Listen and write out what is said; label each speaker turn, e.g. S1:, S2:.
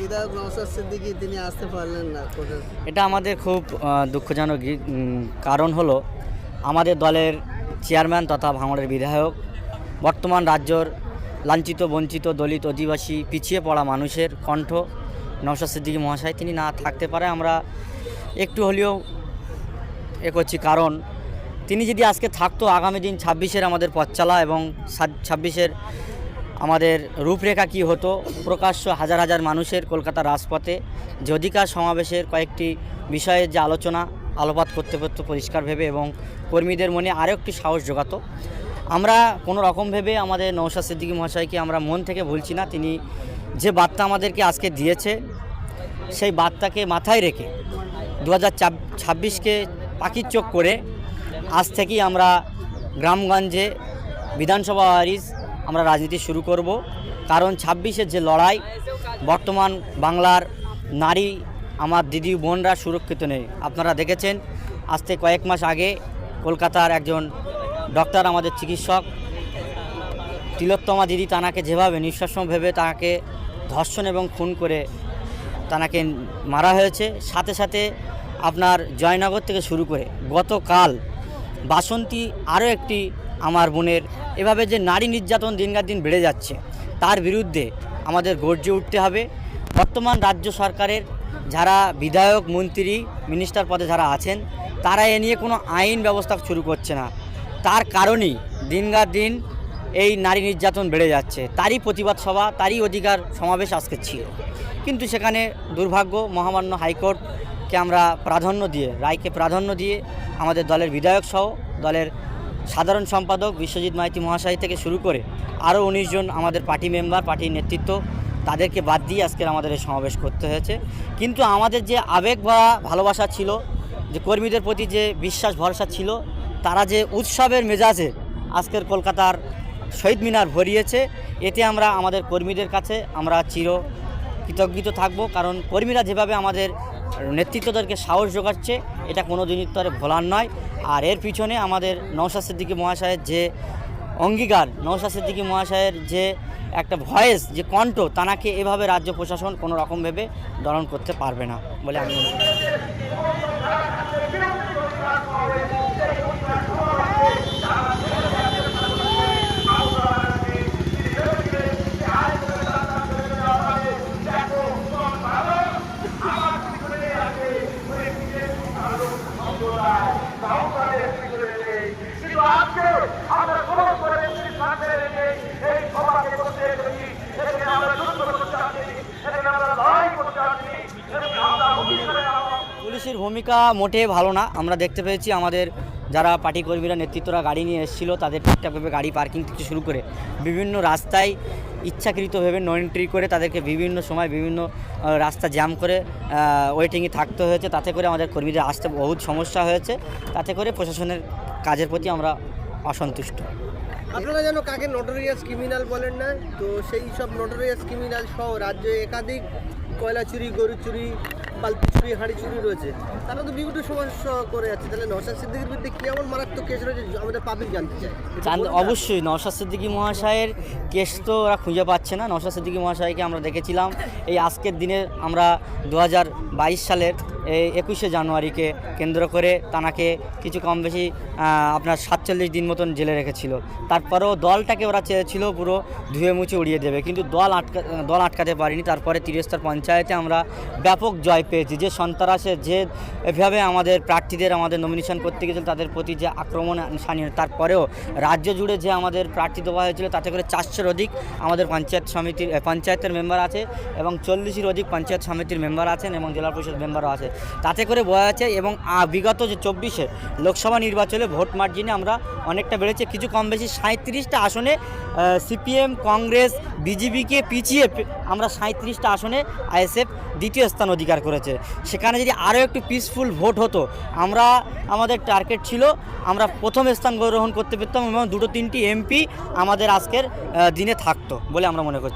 S1: বিধায়ক তিনি আসতে পারলেন না
S2: এটা আমাদের খুব দুঃখজনক কারণ হলো আমাদের দলের চেয়ারম্যান তথা ভাঙড়ের বিধায়ক, বর্তমান রাজ্যর লাঞ্ছিত, বঞ্চিত, দলিত, অধিবাসী, পিছিয়ে পড়া মানুষের কণ্ঠ নওশাদ সিদ্দিকী মহাশয়। তিনি না থাকতে পারে, আমরা একটু হলেও এ করছি কারণ তিনি যদি আজকে থাকতো, আগামী দিন ছাব্বিশের আমাদের পথ পথচালা এবং ছাব্বিশের আমাদের রূপরেখা কি হতো? প্রকাশ্য হাজার হাজার মানুষের কলকাতার রাজপথে যে অধিকার সমাবেশের কয়েকটি বিষয়ের যে আলোচনা, আলোপাত করতে পারতো পরিষ্কার ভেবে এবং কর্মীদের মনে আরও একটি সাহস জোগাতো। আমরা কোনো রকম ভেবে আমাদের নৌশাদ সিদ্দিকী মহাশয়কে আমরা মন থেকে ভুলছি না। তিনি যে বার্তা আমাদেরকে আজকে দিয়েছে, সেই বার্তাকে মাথায় রেখে দু হাজার ছাব্বিশকে পাখির চোখ করে আজ থেকেই আমরা গ্রামগঞ্জে বিধানসভা ওয়ারিজ আমরা রাজনীতি শুরু করব। কারণ ছাব্বিশের যে লড়াই, বর্তমান বাংলার নারী, আমার দিদি বোনরা সুরক্ষিত নেই। আপনারা দেখেছেন আজ থেকে কয়েক মাস আগে কলকাতার একজন ডক্টর, আমাদের চিকিৎসক, তিলোত্তমা দিদি, তানাকে যেভাবে নিঃশ্বাসম ভেবে তাকে ধর্ষণ এবং খুন করে তানাকে মারা হয়েছে, সাথে সাথে আপনার জয়নগর থেকে শুরু করে গতকাল বাসন্তী আরও একটি আমার বোনের। এভাবে যে নারী নির্যাতন দিনকার দিন বেড়ে যাচ্ছে, তার বিরুদ্ধে আমাদের গর্জে উঠতে হবে। বর্তমান রাজ্য সরকারের যারা বিধায়ক, মন্ত্রী মিনিস্টার পদে যারা আছেন, তারা এ নিয়ে কোনো আইন ব্যবস্থা শুরু করছে না। তার কারণেই দিনকার দিন এই নারী নির্যাতন বেড়ে যাচ্ছে। তারই প্রতিবাদ সভা, তারই অধিকার সমাবেশ আজকে ছিল। কিন্তু সেখানে দুর্ভাগ্য, মহামান্য হাইকোর্টকে আমরা প্রাধান্য দিয়ে, রায়কে প্রাধান্য দিয়ে আমাদের দলের বিধায়ক সহ দলের সাধারণ সম্পাদক বিশ্বজিৎ মাইতি মহাশয় থেকে শুরু করে আরও উনিশ জন আমাদের পার্টি মেম্বার, পার্টির নেতৃত্ব, তাদেরকে বাদ দিয়ে আজকের আমাদের এই সমাবেশ করতে হয়েছে। কিন্তু আমাদের যে আবেগ বা ভালোবাসা ছিল, যে কর্মীদের প্রতি যে বিশ্বাস, ভরসা ছিল, তারা যে উৎসবের মেজাজে আজকের কলকাতার শহীদ মিনার ভরিয়েছে, এতে আমরা আমাদের কর্মীদের কাছে আমরা চির কৃতজ্ঞিত থাকব। কারণ কর্মীরা যেভাবে আমাদের নেতৃত্বদেরকে সাহস যোগাচ্ছে, এটা কোনো দিনই তো ভোলার নয়। আর এর পিছনে আমাদের নৌশা সিদ্দিকী মহাশয়ের যে অঙ্গীকার নৌশা সিদ্দিকী মহাশয়ের যে একটা ভয়েস, যে কণ্ঠ, তানাকে এভাবে রাজ্য প্রশাসন কোনো রকম ভেবে দলন করতে পারবে না বলে আমি মনে করি
S3: কিন্তু আজকে আমরা কোনো করে সামনে রেখে এই সভাকে করতে এসেছি এখানে আমরা যুদ্ধ করতে আসছি এখানে আমরা লড়াই করতে আসছি এখানে আমরা অভিযানে আমরা
S2: ভূমিকা মোটে ভালো না। আমরা দেখতে পেয়েছি আমাদের যারা পার্টি কর্মীরা নেতৃত্বরা গাড়ি নিয়ে এসেছিল, তাদের ঠিকঠাকভাবে গাড়ি পার্কিং থেকে শুরু করে বিভিন্ন রাস্তায় ইচ্ছাকৃতভাবে নো এন্ট্রি করে তাদেরকে বিভিন্ন সময় বিভিন্ন রাস্তা জ্যাম করে ওয়েটিংয়ে থাকতে হয়েছে। তাতে করে আমাদের কর্মীদের আসতে বহুত সমস্যা হয়েছে। তাতে করে প্রশাসনের কাজের প্রতি আমরা অসন্তুষ্ট।
S1: আপনারা যেন কাকে নোটোরিয়াস ক্রিমিনাল বলেন না, তো সেই সব নোটোরিয়াস ক্রিমিনাল সহ রাজ্যে একাধিক কয়লা চুরি, গরু চুরি বালতি চুরি হাঁড়ি চুরি রয়েছে। তারা তো বিভিন্ন সমস্যা করে যাচ্ছে। তাহলে নওশাদ সিদ্দিকির বিরুদ্ধে কি এমন মারাত্মক কেস রয়েছে আমাদের পাবলিক জানতে চায়।
S2: অবশ্যই নওশাদ সিদ্দিকী মহাশয়ের কেস তো ওরা খুঁজে পাচ্ছে না। নওশাদ সিদ্দিকী মহাশয়কে আমরা দেখেছিলাম। এই আজকের দিনে আমরা দু হাজার বাইশ সালের এই একুশে জানুয়ারিকে কেন্দ্র করে তানাকে কিছু কম বেশি আপনার সাতচল্লিশ দিন মতন জেলে রেখেছিল। তারপরেও দলটাকে ওরা চেয়েছিল পুরো ধুয়ে মুছে উড়িয়ে দেবে, কিন্তু দল আটকা, দল আটকাতে পারিনি। তারপরে তিরস্তর পঞ্চায়েতে আমরা ব্যাপক জয় পেয়েছি। যে সন্ত্রাসে যে এভাবে আমাদের প্রার্থীদের, আমাদের নমিনেশন করতে গেছিল, তাদের প্রতি যে আক্রমণ সানিয়ে তারপরেও রাজ্য জুড়ে যে আমাদের প্রার্থী দেওয়া হয়েছিল, তাতে করে চারশোর অধিক আমাদের পঞ্চায়েত সমিতির, পঞ্চায়েতের মেম্বার আছে এবং চল্লিশের অধিক পঞ্চায়েত সমিতির মেম্বার আছেন এবং জেলা পরিষদ মেম্বারও আছে। তাতে করে বোঝা যাচ্ছে এবং বিগত যে চব্বিশে লোকসভা নির্বাচনে ভোট মার্জিনে আমরা অনেকটা বেড়েছে, কিছু কম বেশি সাঁত্রিশটা আসনে সিপিএম, কংগ্রেস, বিজেপিকে পিছিয়ে আমরা সাঁত্রিশটা আসনে আইএসএফ দ্বিতীয় স্থান অধিকার করেছে। সেখানে যদি আরও একটু পিসফুল ভোট হতো, আমরা, আমাদের টার্গেট ছিল, আমরা প্রথম স্থান গ্রহণ করতে পারতাম এবং দুটো তিনটি এমপি আমাদের আজকের দিনে থাকতো বলে আমরা মনে করছি।